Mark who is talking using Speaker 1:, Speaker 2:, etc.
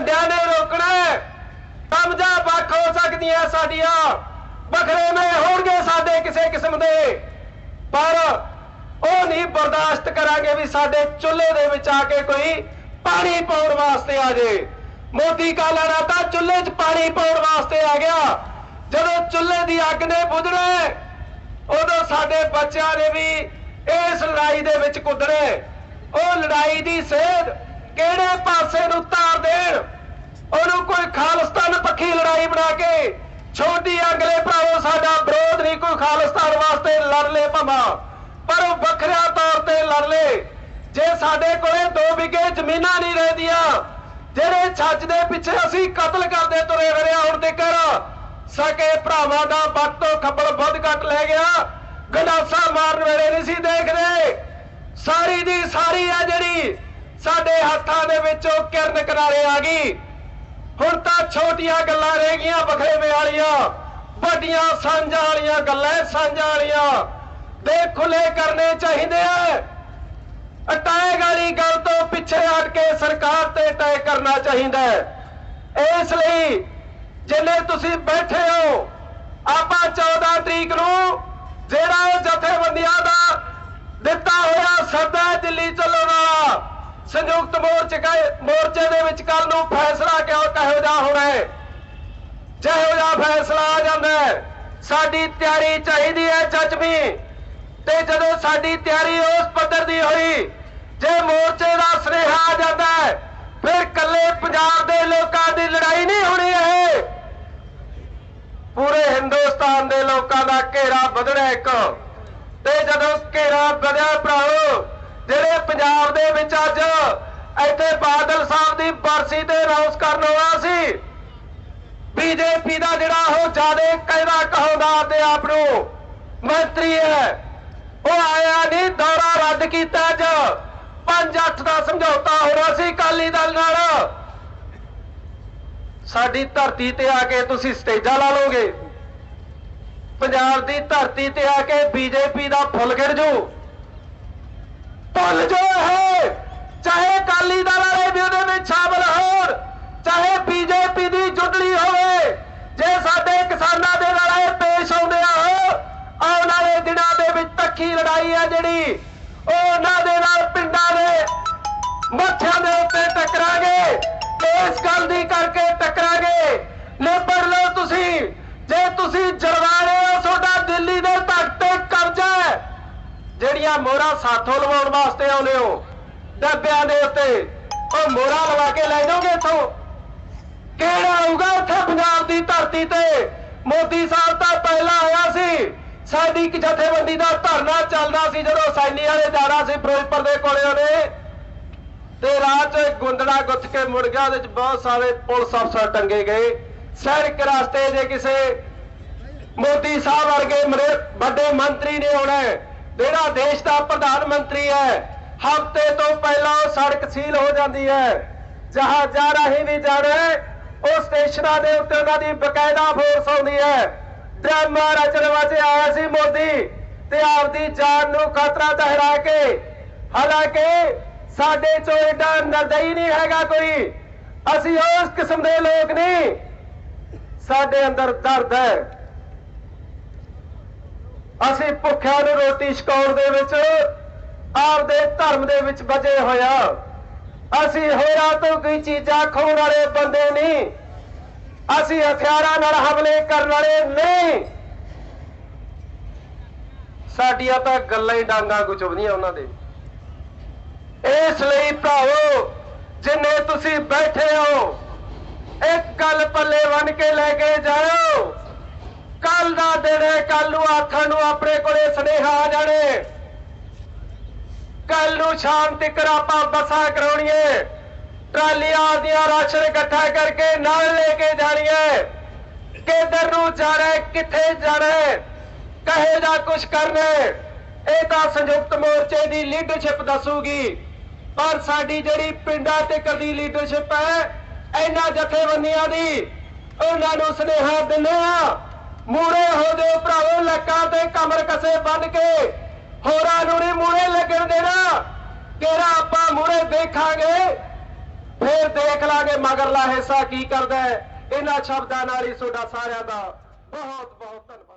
Speaker 1: ਝੰਡਿਆਂ ਨੇ ਰੋਕਣਾ ਹੈ। ਵੱਖ ਹੋ ਸਕਦੀਆਂ ਸਾਡੀਆਂ। ਵੱਖਰੇ ਮੇ ਹੋਣਗੇ ਸਾਡੇ ਕਿਸੇ ਕਿਸਮ ਦੇ। ਪਰ ਉਹ ਨਹੀਂ ਬਰਦਾਸ਼ਤ ਕਰਾਂਗੇ ਵੀ ਸਾਡੇ ਚੁੱਲ੍ਹੇ ਦੇ ਵਿੱਚ ਆ ਕੇ ਕੋਈ ਪਾਣੀ ਪਾਉਣ ਵਾਸਤੇ ਆ ਜੇ। ਮੋਦੀ ਕਾਲਾਣਾ ਤਾਂ ਚੁੱਲ੍ਹੇ 'ਚ ਪਾਣੀ ਪਾਉਣ ਵਾਸਤੇ ਆ ਗਿਆ। ਜਦੋਂ ਚੁੱਲ੍ਹੇ ਦੀ ਅੱਗ ਨੇ ਬੁਝਣਾ ਉਦੋਂ ਸਾਡੇ ਬੱਚਿਆਂ ਨੇ ਵੀ ਇਸ ਲੜਾਈ ਦੇ ਵਿੱਚ ਕੁੱਦਣਾ ਉਹ ਲੜਾਈ ਦੀ ਸੇਧ ਕਿਹੜੇ ਪਾਸੇ ਨੂੰ ਤਾਰ ਦੇਣ? ਉਹਨੂੰ ਕੋਈ ਖਾਲਿਸਤਾਨ ਪੱਖੀ ਲੜਾਈ ਬਣਾ ਕੇ ਛੋਟੀ ਅਗਲੇ ਭਰਾਵੋ, ਸਾਡਾ ਵਿਰੋਧ ਨਹੀਂ, ਕੋਈ ਖਾਲਿਸਤਾਨ ਵਾਸਤੇ ਲੜ ਲੈ ਭਮਾ। ਪਰ ਉਹ ਵੱਖਰਾ ਤੌਰ ਤੇ ਲੜ ਲੈ। ਜੇ ਸਾਡੇ ਕੋਲੇ 2 ਵਿਗੇ ਜ਼ਮੀਨਾਂ ਨਹੀਂ ਰਹਿੰਦੀਆਂ, ਜਿਹੜੇ ਛੱਜ ਦੇ ਪਿੱਛੇ ਅਸੀਂ ਕਤਲ ਕਰਦੇ ਤੁਰੇ ਫਿਰਿਆ ਹੁਣ ਤੇ ਕਰ ਸਕੇ ਭਰਾਵਾਂ ਦਾ ਵੱਟ ਤੋਂ ਖੱਬਲ ਵੱਧ ਘੱਟ ਲੈ ਗਿਆ। ਗੰਡਾਸਾ ਮਾਰਨ ਵੇਲੇ ਨਹੀਂ ਸੀ ਦੇਖਦੇ। ਸਾਰੀ ਦੀ ਸਾਰੀ ਆ ਜਿਹੜੀ ਸਾਡੇ ਹੱਥਾਂ ਦੇ ਵਿੱਚੋਂ ਕਿਰਨ ਕਿਨਾਰੇ ਆ ਗਈ। ਹੁਣ ਤਾਂ ਛੋਟੀਆਂ ਗੱਲਾਂ ਰਹਿ ਗਈਆਂ ਬਖਰੇਵੇਂ ਵਾਲੀਆਂ। ਵੱਡੀਆਂ ਸਾਂਝਾਂ ਵਾਲੀਆਂ ਗੱਲਾਂ ਸਾਂਝਾਂ ਵਾਲੀਆਂ। ਦੇ ਖੁੱਲੇ ਕਰਨੇ ਚਾਹੀਦੇ ਆ ਅਟੈਕ ਵਾਲੀ ਗੱਲ ਤੋਂ ਪਿੱਛੇ ਹਟ ਕੇ ਸਰਕਾਰ ਤੇ ਤੈਅ ਕਰਨਾ ਚਾਹੀਦਾ ਹੈ ਇਸ ਲਈ ਜਿੰਨੇ ਤੁਸੀਂ ਬੈਠੇ ਹੋ, ਆਪਾਂ 14 ਤਰੀਕ ਨੂੰ ਜਿਹੜਾ ਉਹ ਜਥੇਬੰਦੀਆਂ ਦਾ ਦਿੱਤਾ ਹੋਇਆ ਸੱਦਾ ਦਿੱਲੀ ਚੱਲਣ ਸੰਯੁਕਤ ਮੋਰਚੇ ਮੋਰਚੇ ਦੇ ਵਿੱਚ ਕੱਲ ਨੂੰ ਫੈਸਲਾ ਕਿਉਂ ਕਹੋ ਜਾ ਹੋਣਾ ਹੈ? ਜਿਹੋ ਜਿਹਾ ਫੈਸਲਾ ਆ ਜਾਂਦਾ ਸਾਡੀ ਤਿਆਰੀ ਚਾਹੀਦੀ ਹੈ ਜਜ਼ਮੀ ਤੇ ਜਦੋਂ ਸਾਡੀ ਤਿਆਰੀ ਉਸ ਪੱਧਰ ਦੀ ਹੋਈ, ਜੇ ਮੋਰਚੇ ਦਾ ਸੁਨੇਹਾ ਆ ਜਾਂਦਾ ਫਿਰ ਕੱਲੇ ਪੰਜਾਬ ਦੇ ਲੋਕਾਂ ਦੀ ਲੜਾਈ ਨਹੀਂ ਹੋਣੀ ਇਹ। ਪੂਰੇ ਹਿੰਦੁਸਤਾਨ ਦੇ ਲੋਕਾਂ ਦਾ ਘੇਰਾ ਵਧਣਾ ਇੱਕ। ਤੇ ਜਦੋਂ ਘੇਰਾ ਵਧਿਆ ਭਰਾ ਪੰਜਾਬ ਦੇ ਵਿੱਚ ਅੱਜ ਇੱਥੇ ਬਾਦਲ ਸਾਹਿਬ ਦੀ ਬਰਸੀ ਤੇ ਰੌਸ ਕਰਨ ਆਇਆ ਸੀ। ਬੀਜੇਪੀ ਦਾ ਜਿਹੜਾ ਉਹ ਜਿਆਦੇ ਕਹਿੰਦਾ ਕਹੋਦਾ ਤੇ ਆਪ ਨੂੰ ਮੰਤਰੀ ਹੈ। ਉਹ ਆਇਆ ਨਹੀਂ, ਦੌਰਾ ਰੱਦ ਕੀਤਾ ਅੱਜ। 5-8 ਦਾ ਸਮਝੌਤਾ ਹੋਣਾ ਸੀ ਕਾਲੀ ਦਲ ਨਾਲ। ਸਾਡੀ ਧਰਤੀ ਤੇ ਆ ਕੇ ਤੁਸੀਂ ਸਟੇਜਾਂ ਲਾ ਲੋਗੇ ਪੰਜਾਬ ਦੀ ਧਰਤੀ ਤੇ ਆ ਕੇ ਬੀਜੇਪੀ ਦਾ ਫੁੱਲ ਗਿਰ ਜੂ। ਭੁੱਲ ਜੋ ਚਾਹੇ ਦਲ ਵਾਲੇ ਵੀ ਉਹਦੇ ਵਿੱਚ ਸ਼ਾਮਲ ਹੋਣ, ਚਾਹੇ ਬੀਜੇਪੀ ਦੀ ਜੁਟਲੀ ਹੋਵੇ, ਜੇ ਸਾਡੇ ਕਿਸਾਨਾਂ ਦੇ ਨਾਲ ਇਹ ਪੇਸ਼ ਆਉਂਦੇ ਆ, ਆਉਣ ਵਾਲੇ ਦਿਨਾਂ ਦੇ ਵਿੱਚ ਤੱਕੀ ਲੜਾਈ ਹੈ ਜਿਹੜੀ, ਉਹ ਉਹਨਾਂ ਦੇ ਨਾਲ ਪਿੰਡਾਂ ਦੇ ਮੱਥਿਆਂ ਦੇ ਉੱਤੇ ਟਕਰਾਂਗੇ ਇਸ ਗੱਲ ਦੀ ਕਰਕੇ ਟਕਰਾਂਗੇ। ਲੇਬਰ ਲਓ ਤੁਸੀਂ, ਜੇ ਤੁਸੀਂ ਜਰਵਾਣੇ ਹੋ, ਤੁਹਾਡਾ ਦਿੱਲੀ ਦੇ ਤਖਤ ਤੇ ਕਬਜ਼ਾ ਜਿਹੜੀਆਂ ਮੋਹਰਾਂ ਸਾਥੋਂ ਲਵਾਉਣ ਵਾਸਤੇ ਆਉਂਦੇ ਹੋ ਡੱਬਿਆਂ ਦੇ ਉੱਤੇ। ਉਹ ਮੋਹਰਾਂ ਲਵਾ ਕੇ ਲੈ ਜਾਓਗੇ ਇੱਥੋਂ। ਕਿਹੜਾ ਆਊਗਾ ਇੱਥੇ ਪੰਜਾਬ ਦੀ ਧਰਤੀ ਤੇ? ਮੋਦੀ ਸਾਹਿਬ ਤਾਂ ਪਹਿਲਾਂ ਆਇਆ ਸੀ। ਸਾਡੀ ਇੱਕ ਜਥੇਬੰਦੀ ਦਾ ਧਰਨਾ ਚੱਲਦਾ ਸੀ, ਜਦੋਂ ਸੈਨੀ ਵਾਲੇ ਜਾਣਾ ਸੀ ਫਿਰੋਜ਼ਪੁਰ ਦੇ ਕੋਲੇ ਉਹਨੇ ਤੇ ਰਾਹ 'ਚ ਗੁੰਦੜਾ ਗੁੱਥ ਕੇ ਮੁੜ ਗਿਆ, ਉਹਦੇ 'ਚ ਬਹੁਤ ਸਾਰੇ ਪੁਲਿਸ ਅਫਸਰ ਟੰਗੇ ਗਏ। ਸੜਕ ਰਸਤੇ ਜੇ ਕਿਸੇ ਮੋਦੀ ਸਾਹਿਬ ਵਰਗੇ ਵੱਡੇ ਮੰਤਰੀ ਨੇ ਆਉਣਾ ਜਿਹੜਾ ਦੇਸ਼ ਦਾ ਪ੍ਰਧਾਨ ਮੰਤਰੀ ਹੈ ਹਫ਼ਤੇ ਤੋਂ ਪਹਿਲਾਂ ਉਹ ਸੜਕ ਸੀਲ ਹੋ ਜਾਂਦੀ ਹੈ। ਜਹਾਜ਼ਾਂ ਰਾਹੀਂ ਵੀ ਜਾਣਾ ਉਹ ਸਟੇਸ਼ਨਾਂ ਦੇ ਉੱਤੇ ਉਹਨਾਂ ਦੀ ਬਕਾਇਦਾ ਫੋਰਸ ਆਉਂਦੀ ਹੈ। ਡਰਾਮਾ ਰਚਣ ਵਾਸਤੇ ਆਇਆ ਸੀ ਮੋਦੀ, ਤੇ ਆਪਦੀ ਜਾਨ ਨੂੰ ਖਤਰਾ ਠਹਿਰਾ ਕੇ, ਹਾਲਾਂਕਿ ਸਾਡੇ ਚੋਂ ਏਡਾ ਨਰਦਈ ਨਹੀਂ ਹੈਗਾ ਕੋਈ। ਅਸੀਂ ਉਸ ਕਿਸਮ ਦੇ ਲੋਕ ਨਹੀਂ। ਸਾਡੇ ਅੰਦਰ ਦਰਦ ਹੈ। ਅਸੀਂ ਭੁੱਖਿਆਂ ਨੂੰ ਰੋਟੀ ਛਕਾਉਣ ਦੇ ਵਿੱਚ ਆਪਦੇ ਧਰਮ ਦੇ ਵਿੱਚ ਬਚੇ ਹੋਇਆ ਅਸੀਂ ਹੋਰਾਂ ਤੋਂ ਕੋਈ ਚੀਜ਼ਾਂ ਖਾਣ ਵਾਲੇ ਬੰਦੇ ਨਹੀਂ। ਅਸੀਂ ਹਥਿਆਰਾਂ ਨਾਲ ਹਮਲੇ ਕਰਨ ਵਾਲੇ ਨਹੀਂ। ਸਾਡੀਆਂ ਤਾਂ ਗੱਲਾਂ ਹੀ ਡਾਂਗਾ ਗੁਚਵਦੀਆਂ ਉਹਨਾਂ ਦੇ। ਇਸ ਲਈ ਭਰਾਵੋ, ਜਿੰਨੇ ਤੁਸੀਂ ਬੈਠੇ ਹੋ, ਇੱਕ ਗੱਲ ਪੱਲੇ ਬਣ ਕੇ ਲੈ ਕੇ ਜਾਓ ਕੱਲ ਦਾ ਦਿਨ ਹੈ ਕੱਲ ਨੂੰ ਆਥਾਂ ਨੂੰ ਆਪਣੇ ਕੋਲੇ ਸੁਨੇਹਾ ਆ ਜਾਣੇ। ਕੱਲ ਨੂੰ ਸ਼ਾਮ ਤੱਕ ਆਪਾਂ ਬੱਸਾਂ ਕਰਾਉਣੀਏ ਟਰਾਲੀਆਂ ਦੀਆਂ ਰਾਸ਼ਨ ਇਕੱਠਾ ਕਰਕੇ ਨਾਲ ਲੈ ਕੇ ਜਾਣੀਏ ਕਿੱਧਰ ਨੂੰ ਜਾਣਾ, ਕਿੱਥੇ ਜਾਣਾ, ਕਹੇ ਜਾ ਕੁਛ ਕਰਨਾ, ਇਹ ਤਾਂ ਸੰਯੁਕਤ ਮੋਰਚੇ ਦੀ ਲੀਡਰਸ਼ਿਪ ਦੱਸੂਗੀ। ਪਰ ਸਾਡੀ ਜਿਹੜੀ ਪਿੰਡਾਂ ਤੇ ਕਦੀ ਲੀਡਰਸ਼ਿਪ ਹੈ, ਇਹਨਾਂ ਜਥੇਬੰਦੀਆਂ ਦੀ, ਉਹਨਾਂ ਨੂੰ ਸੁਨੇਹਾ ਦਿੰਦੇ ਆ ਮੂਰੇ ਹੋ ਜਾਓ ਭਰਾਵੋ, ਲੱਕਾਂ ਤੇ ਕਮਰ ਕਸੇ ਬੰਨ ਕੇ। ਹੋਰਾਂ ਨੂੰ ਨਹੀਂ ਮੂਰੇ ਲੱਗਣ ਦੇਣਾ। ਕਿਹੜਾ ਆਪਾਂ ਮੂਰੇ ਦੇਖਾਂਗੇ? ਫੇਰ ਦੇਖ ਲਾਂਗੇ ਮਗਰਲਾ ਹਿੱਸਾ ਕੀ ਕਰਦਾ ਹੈ। ਇਹਨਾਂ ਸ਼ਬਦਾਂ ਨਾਲ ਹੀ ਤੁਹਾਡਾ ਸਾਰਿਆਂ ਦਾ ਬਹੁਤ ਬਹੁਤ ਧੰਨਵਾਦ।